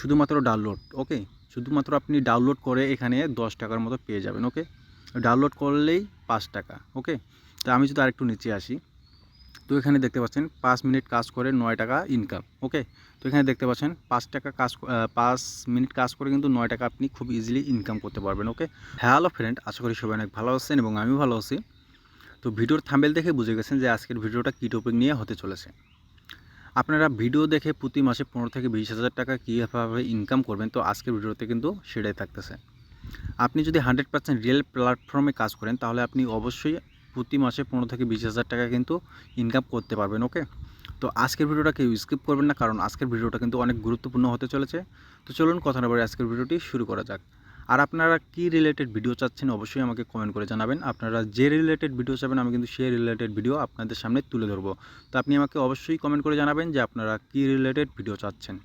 শুধুমাত্র ডাউনলোড ওকে শুধুমাত্র আপনি ডাউনলোড করে এখানে দশ টাকার মতো পেয়ে যাবেন ওকে ডাউনলোড করলেই পাঁচ টাকা ওকে তো আমি যদি আরেকটু নিচে আসি। তো এখানে দেখতে পাচ্ছেন, পাঁচ মিনিট কাজ করে নয় টাকা ইনকাম ওকে তো এখানে দেখতে পাচ্ছেন, পাঁচ টাকা কাজ পাঁচ মিনিট কাজ করে কিন্তু নয় টাকা আপনি খুব ইজিলি ইনকাম করতে পারবেন ওকে হ্যালো ফ্রেন্ড আশা করি সবাই অনেক ভালো আছেন এবং আমিও ভালো আছি। তো ভিডিওর থাম্বেল দেখে বুঝে গেছেন যে আজকের ভিডিওটা কী টপিক নিয়ে হতে চলেছে। আপনারা ভিডিও দেখে প্রতি মাসে পনেরো থেকে বিশ হাজার টাকা কীভাবে ইনকাম করবেন, তো আজকের ভিডিওতে কিন্তু সেটাই থাকতেছে। আপনি যদি হান্ড্রেড পার্সেন্ট রিয়েল প্ল্যাটফর্মে কাজ করেন, তাহলে আপনি অবশ্যই প্রতি মাসে পনেরো থেকে বিশ হাজার টাকা কিন্তু ইনকাম করতে পারবেন ওকে তো আজকের ভিডিওটা কেউ স্কিপ করবেন না, কারণ আজকের ভিডিওটা কিন্তু অনেক গুরুত্বপূর্ণ হতে চলেছে। তো চলুন কথা না বলে আজকের ভিডিওটি শুরু করা যাক। আর আপনারা কী রিলেটেড ভিডিও চাচ্ছেন, অবশ্যই আমাকে কমেন্ট করে জানাবেন। আপনারা যে রিলেটেড ভিডিও চাবেন, আমি কিন্তু সেই রিলেটেড ভিডিও আপনাদের সামনে তুলে ধরবো। তো আপনি আমাকে অবশ্যই কমেন্ট করে জানাবেন যে আপনারা কী রিলেটেড ভিডিও চাচ্ছেন।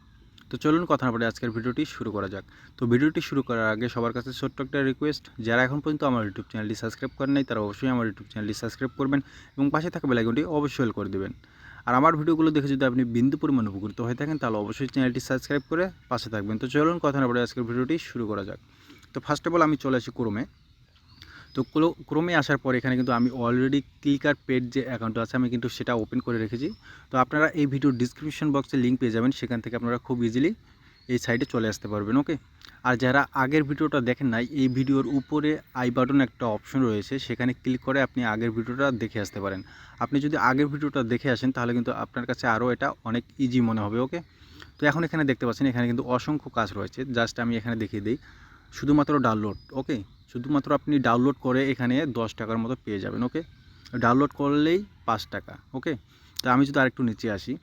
তো চলুন কথা না বলে আজকের ভিডিওটি শুরু করা যাক। তো ভিডিওটি শুরু করার আগে সবার কাছে ছোট্ট একটা রিকোয়েস্ট যারা এখন পর্যন্ত আমার ইউটিউব চ্যানেলটি সাবস্ক্রাইব করেন নাই, তারা অবশ্যই আমার ইউটিউব চ্যানেলটি সাবস্ক্রাইব করবেন এবং পাশে থাকা বেলাইকনটি অবশ্যই করে দেবেন। আর আমার ভিডিওগুলো দেখে যদি আপনি বিন্দু পরিমাণ উপকৃত হয়ে থাকেন, তাহলে অবশ্যই চ্যানেলটি সাবস্ক্রাইব করে পাশে থাকবেন। তো চলুন কথা না বলে আজকের ভিডিওটি শুরু করা যাক। তো ফার্স্ট অফ অল আমি চলে আসি ক্রোমে তো ক্রো- ক্রোমে আসার পর এখানে কিন্তু আমি অলরেডি ক্লিকার পেড যে অ্যাকাউন্ট আছে, আমি কিন্তু সেটা ওপেন করে রেখেছি। তো আপনারা এই ভিডিওর ডিসক্রিপশন বক্সে লিঙ্ক পেয়ে যাবেন, সেখান থেকে আপনারা খুব ইজিলি এই সাইটে চলে আসতে পারবেন ওকে আর যারা আগের ভিডিওটা দেখেন নাই, এই ভিডিওর উপরে আই বাটন একটা অপশন রয়েছে, সেখানে ক্লিক করে আপনি আগের ভিডিওটা দেখে আসতে পারেন। আপনি যদি আগের ভিডিওটা দেখে আসেন, তাহলে কিন্তু আপনার কাছে আরও এটা অনেক ইজি মনে হবে ওকে তো এখন এখানে দেখতে পাচ্ছেন, এখানে কিন্তু অসংখ্য কাজ রয়েছে জাস্ট আমি এখানে দেখিয়ে দিই। শুধুমাত্র ডাউনলোড ওকে শুধুমাত্র আপনি ডাউনলোড করে এখানে দশ টাকার মতো পেয়ে যাবেন ওকে ডাউনলোড করলেই পাঁচ টাকা ওকে তো আমি যদি আরেকটু নিচে আসি,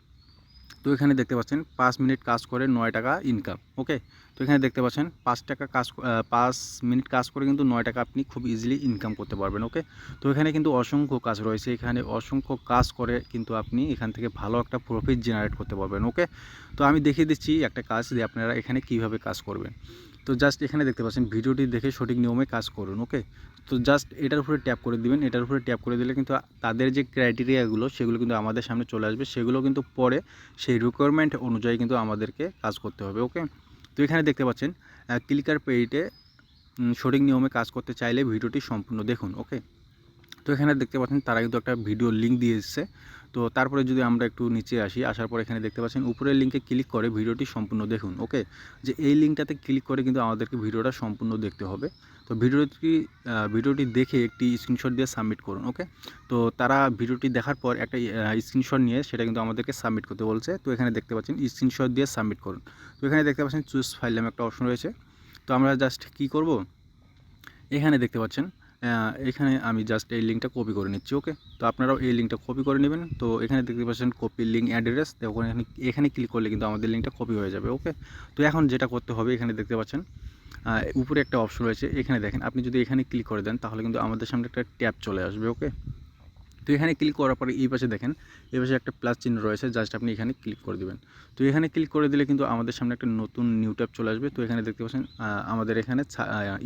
তো এখানে দেখতে পাচ্ছেন পাঁচ মিনিট কাজ করে নয় টাকা ইনকাম ওকে তো এখানে দেখতে পাচ্ছেন পাঁচ টাকা কাজ পাঁচ মিনিট কাজ করে কিন্তু নয় টাকা আপনি খুব ইজিলি ইনকাম করতে পারবেন ওকে তো এখানে কিন্তু অসংখ্য কাজ রয়েছে, এখানে অসংখ্য কাজ করে কিন্তু আপনি এখান থেকে ভালো একটা প্রফিট জেনারেট করতে পারবেন ওকে তো আমি দেখিয়ে দিচ্ছি একটা কাজ যে আপনারা এখানে কীভাবে কাজ করবেন। তো জাস্ট এখানে দেখতে পাচ্ছেন, ভিডিওটি দেখে সঠিক নিয়মে কাজ করুন ওকে তো জাস্ট এটার উপরে ট্যাপ করে দিবেন, এটার উপরে ট্যাপ করে দিলে কিন্তু তাদের যে ক্রাইটেরিয়াগুলো সেগুলো কিন্তু আমাদের সামনে চলে আসবে, সেগুলো কিন্তু পরে সেই রিকোয়ারমেন্ট অনুযায়ী কিন্তু আমাদেরকে কাজ করতে হবে ওকে তো এখানে দেখতে পাচ্ছেন ক্লিকার পেইটে সঠিক নিয়মে কাজ করতে চাইলে ভিডিওটি সম্পূর্ণ দেখুন ওকে তো এখানে দেখতে পাচ্ছেন তারা কিন্তু একটা ভিডিও লিঙ্ক দিয়ে এসেছে তো তারপরে যদি আমরা একটু নিচে আসি, আসার পর এখানে দেখতে পাচ্ছেন উপরের লিঙ্কে ক্লিক করে ভিডিওটি সম্পূর্ণ দেখুন ওকে যে এই লিঙ্কটাতে ক্লিক করে কিন্তু আমাদেরকে ভিডিওটা সম্পূর্ণ দেখতে হবে। তো ভিডিওটি ভিডিওটি দেখে একটি স্ক্রিনশট দিয়ে সাবমিট করুন ওকে তো তারা ভিডিওটি দেখার পর একটা স্ক্রিনশট নিয়ে সেটা কিন্তু আমাদেরকে সাবমিট করতে বলছে। তো এখানে দেখতে পাচ্ছেন স্ক্রিনশট দিয়ে সাবমিট করুন। তো এখানে দেখতে পাচ্ছেন চুজ ফাইল নামে একটা অপশন রয়েছে। তো আমরা জাস্ট কি করব? এখানে দেখতে পাচ্ছেন এখানে আমি জাস্ট এই লিঙ্কটা কপি করে নিচ্ছি ওকে তো আপনারাও এই লিঙ্কটা কপি করে নেবেন। তো এখানে দেখতে পাচ্ছেন কপি লিঙ্ক অ্যাড্রেস তখন এখানে এখানে ক্লিক করলে কিন্তু আমাদের লিঙ্কটা কপি হয়ে যাবে ওকে তো এখন যেটা করতে হবে, এখানে দেখতে পাচ্ছেন উপরে একটা অপশন রয়েছে। এখানে দেখেন, আপনি যদি এখানে ক্লিক করে দেন, তাহলে কিন্তু আমাদের সামনে একটা ট্যাব চলে আসবে ওকে তো এখানে ক্লিক করার পরে এই পাশে দেখেন, এই পাশে একটা প্লাস চিহ্ন রয়েছে জাস্ট আপনি এখানে ক্লিক করে দেবেন। তো এখানে ক্লিক করে দিলে কিন্তু আমাদের সামনে একটা নতুন নিউ ট্যাব চলে আসবে। তো এখানে দেখতে পাচ্ছেন আমাদের এখানে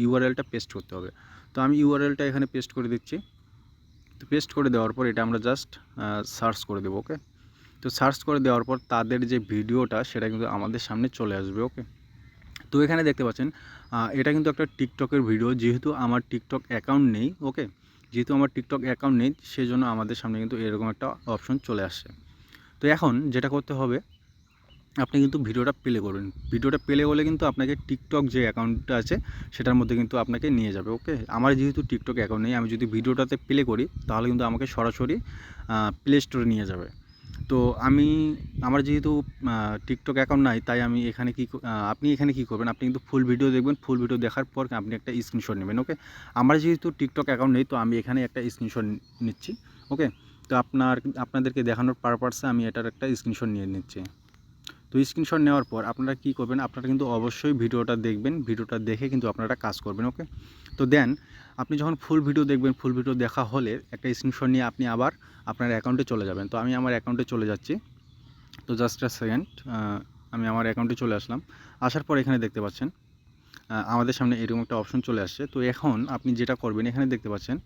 ইউআরএলটা পেস্ট করতে হবে। তো আমি ইউআরএলটা এখানে পেস্ট করে দিচ্ছি। তো পেস্ট করে দেওয়ার পর এটা আমরা জাস্ট সার্চ করে দেবো ওকে তো সার্চ করে দেওয়ার পর তাদের যে ভিডিওটা, সেটা কিন্তু আমাদের সামনে চলে আসবে ওকে তো এখানে দেখতে পাচ্ছেন এটা কিন্তু একটা টিকটকের ভিডিও। যেহেতু আমার টিকটক অ্যাকাউন্ট নেই ওকে যেহেতু আমার টিকটক অ্যাকাউন্ট নেই, সেজন্য আমাদের সামনে কিন্তু এরকম একটা অপশন চলে আসছে। তো এখন যেটা করতে হবে, আপনি কিন্তু ভিডিওটা প্লে করুন ভিডিওটা প্লে করলে কিন্তু আপনাকে টিকটক যে অ্যাকাউন্টটা আছে, সেটার মধ্যে কিন্তু আপনাকে নিয়ে যাবে ওকে আমার যেহেতু টিকটক অ্যাকাউন্ট নেই, আমি যদি ভিডিওটাতে প্লে করি, তাহলে কিন্তু আমাকে সরাসরি প্লে স্টোরে নিয়ে যাবে। তো আমি, আমার যেহেতু টিকটক অ্যাকাউন্ট নাই, তাই আমি এখানে কি আপনি এখানে কি করবেন? আপনি কিন্তু ফুল ভিডিও দেখবেন ফুল ভিডিও দেখার পর আপনি একটা স্ক্রিনশট নেবেন ওকে আমার যেহেতু টিকটক অ্যাকাউন্ট নেই, তো আমি এখানে একটা স্ক্রিনশট নিচ্ছি ওকে তো আপনার, আপনাদেরকে দেখানোর পারপাসে আমি এটার একটা স্ক্রিনশট নিয়ে নিচ্ছি। তো স্ক্রিনশট নেওয়ার পর আপনারা কি করবেন, আপনারা কিন্তু অবশ্যই ভিডিওটা দেখবেন, ভিডিওটা দেখে কিন্তু আপনারা কাজ করবেন ওকে তো দেন আপনি যখন ফুল ভিডিও দেখবেন ফুল ভিডিও দেখা হলে একটা স্ক্রিনশট নিয়ে আপনি আবার আপনার অ্যাকাউন্টে চলে যাবেন। তো আমি আমার অ্যাকাউন্টে চলে যাচ্ছি। তো জাস্ট আ সেকেন্ড আমি আমার অ্যাকাউন্টে চলে আসলাম। আসার পর এখানে দেখতে পাচ্ছেন আমাদের সামনে এরকম একটা অপশন চলে আসছে। তো এখন আপনি যেটা করবেন, এখানে দেখতে পাচ্ছেন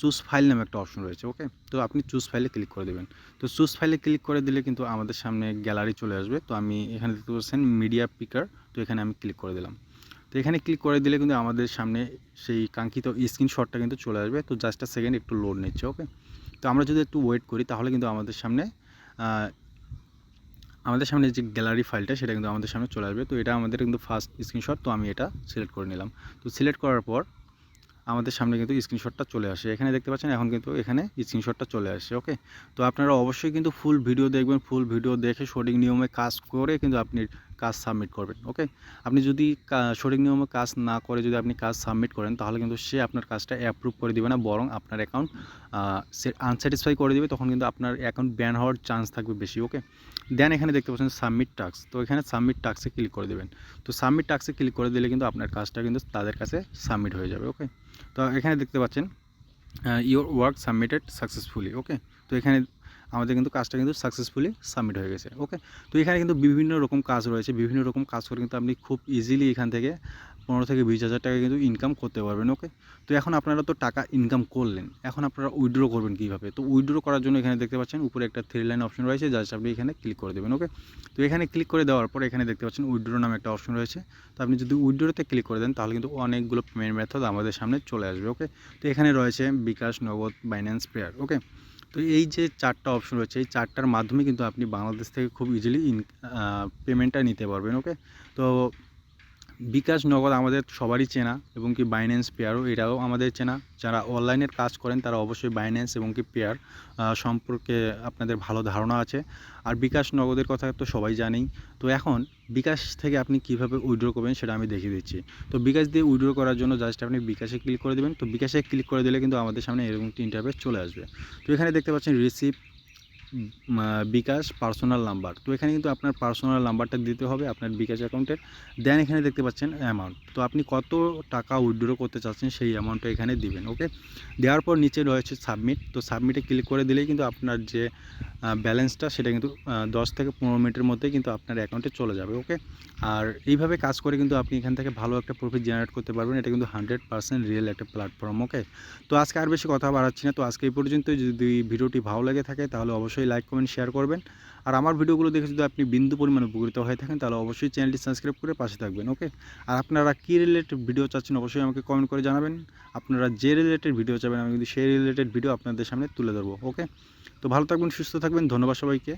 চুজ ফাইল নামে একটা অপশন রয়েছে ওকে তো আপনি চুজ ফাইলে ক্লিক করে দেবেন। তো চুজ ফাইলে ক্লিক করে দিলে কিন্তু আমাদের সামনে গ্যালারি চলে আসবে। তো আমি এখানে দেখতে পাচ্ছেন মিডিয়া পিকার তো এখানে আমি ক্লিক করে দিলাম। তো এখানে ক্লিক করে দিলে কিন্তু আমাদের সামনে সেই কাঙ্ক্ষিত স্ক্রিনশটটা কিন্তু চলে আসবে। তো জাস্ট আ সেকেন্ড একটু লোড নিচ্ছে ওকে তো আমরা যদি একটু ওয়েট করি, তাহলে কিন্তু আমাদের সামনে আমাদের সামনে যে গ্যালারি ফাইলটা সেটা কিন্তু আমাদের সামনে চলে আসবে। তো এটা আমাদের কিন্তু ফার্স্ট স্ক্রিনশট তো আমি এটা সিলেক্ট করে নিলাম। তো সিলেক্ট করার পর আমাদের সামনে কিন্তু স্ক্রিনশটটা চলে আসে। এখানে দেখতে পাচ্ছেন, এখন কিন্তু এখানে স্ক্রিনশটটা চলে আসে ওকে তো আপনারা অবশ্যই কিন্তু ফুল ভিডিও দেখবেন ফুল ভিডিও দেখে সঠিক নিয়মে কাজ করে কিন্তু আপনি কাজ সাবমিট করবেন ওকে আপনি যদি সঠিক নিয়মে কাজ না করে যদি আপনি কাজ সাবমিট করেন, তাহলে কিন্তু সে আপনার কাজটা অ্যাপ্রুভ করে দিবে না, বরং আপনার অ্যাকাউন্ট আনস্যাটিসফাই করে দিবে, তখন কিন্তু আপনার অ্যাকাউন্ট ব্যান হওয়ার চান্স থাকবে বেশি ওকে দেন এখানে দেখতে পাচ্ছেন সাবমিট টাস্ক তো এখানে সাবমিট টাস্কে ক্লিক করে দেবেন। তো সাবমিট টাস্কে ক্লিক করে দিলে কিন্তু আপনার কাজটা কিন্তু তাদের কাছে সাবমিট হয়ে যাবে ওকে তো এখানে দেখতে পাচ্ছেন your work submitted successfully okay তো এখানে আমাদের কিন্তু কাজটা কিন্তু সাকসেসফুলি সাবমিট হয়ে গেছে ওকে তো এখানে কিন্তু বিভিন্ন রকম কাজ রয়েছে, বিভিন্ন রকম কাজ করে কিন্তু আপনি খুব ইজিলি এখান থেকে পনেরো থেকে বিশ হাজার টাকা কিন্তু ইনকাম করতে পারবেন ওকে তো এখন আপনারা তো টাকা ইনকাম করলেন, এখন আপনারা উইড্রো করবেন কীভাবে? তো উইড্রো করার জন্য এখানে দেখতে পাচ্ছেন উপরে একটা থ্রি লাইন অপশন রয়েছে জাস্ট আপনি এখানে ক্লিক করে দেবেন ওকে তো এখানে ক্লিক করে দেওয়ার পর এখানে দেখতে পাচ্ছেন উইড্রো নামে একটা অপশন রয়েছে, তো আপনি যদি উইড্রোতে ক্লিক করে দেন তাহলে কিন্তু অনেকগুলো পেমেন্ট মেথড আমাদের সামনে চলে আসবে ওকে তো এখানে রয়েছে বিকাশ নগদ বাইন্যান্স পেয়ার ওকে তো এই যে চারটা অপশন রয়েছে, এই চারটার মাধ্যমে কিন্তু আপনি বাংলাদেশ থেকে খুব ইজিলি ইন পেমেন্টটা নিতে পারবেন ওকে তো বিকাশ নগদ আমাদের সবারই চেনা এবং কি বাইন্যান্স পেয়ারও এটাও আমাদের চেনা। যারা অনলাইনের কাজ করেন, তারা অবশ্যই বাইন্যান্স এবং কি পেয়ার সম্পর্কে আপনাদের ভালো ধারণা আছে। আর বিকাশ নগদের কথা তো সবাই জানেই। তো এখন বিকাশ থেকে আপনি কীভাবে উইড্রো করবেন সেটা আমি দেখিয়ে দিচ্ছি। তো বিকাশ দিয়ে উইড্রো করার জন্য জাস্ট আপনি বিকাশে ক্লিক করে দেবেন। তো বিকাশে ক্লিক করে দিলে কিন্তু আমাদের সামনে এরকম তিনটা পেজ চলে আসবে। তো এখানে দেখতে পাচ্ছেন রিসিভ বিকাশ পার্সোনাল নাম্বার তো এখানে কিন্তু আপনার পার্সোনাল নাম্বারটা দিতে হবে আপনার বিকাশ অ্যাকাউন্টের দেন এখানে দেখতে পাচ্ছেন অ্যামাউন্ট তো আপনি কত টাকা উইথড্র করতে চাচ্ছেন সেই অ্যামাউন্টটা এখানে দিবেন ওকে দেওয়ার পর নিচে রয়েছে সাবমিট তো সাবমিটে ক্লিক করে দিলেই কিন্তু আপনার যে ব্যালেন্সটা সেটা কিন্তু দশ থেকে পনেরো মিনিটের মধ্যে কিন্তু আপনার অ্যাকাউন্টে চলে যাবে ওকে আর এইভাবে কাজ করে কিন্তু আপনি এখান থেকে ভালো একটা প্রফিট জেনারেট করতে পারবেন। এটা কিন্তু হান্ড্রেড পার্সেন্ট রিয়েল একটা প্ল্যাটফর্ম ওকে তো আজকে আর বেশি কথা বাড়াচ্ছি না। তো আজকে এই পর্যন্ত যদি ভিডিওটি ভালো লেগে থাকে তাহলে অবশ্যই লাইক কমেন্ট শেয়ার করবেন। আর আমার ভিডিওগুলো দেখে যদি আপনি বিন্দু পরিমাণে উপকৃত হয়ে থাকেন, তাহলে অবশ্যই চ্যানেলটি সাবস্ক্রাইব করে পাশে থাকবেন ওকে আর আপনারা কী রিলেটেড ভিডিও চাচ্ছেন, অবশ্যই আমাকে কমেন্ট করে জানাবেন। আপনারা যে রিলেটেড ভিডিও চাবেন, আমি কিন্তু সেই রিলেটেড ভিডিও আপনাদের সামনে তুলে ধরবো ওকে তো ভালো থাকবেন, সুস্থ থাকবেন, ধন্যবাদ সবাইকে।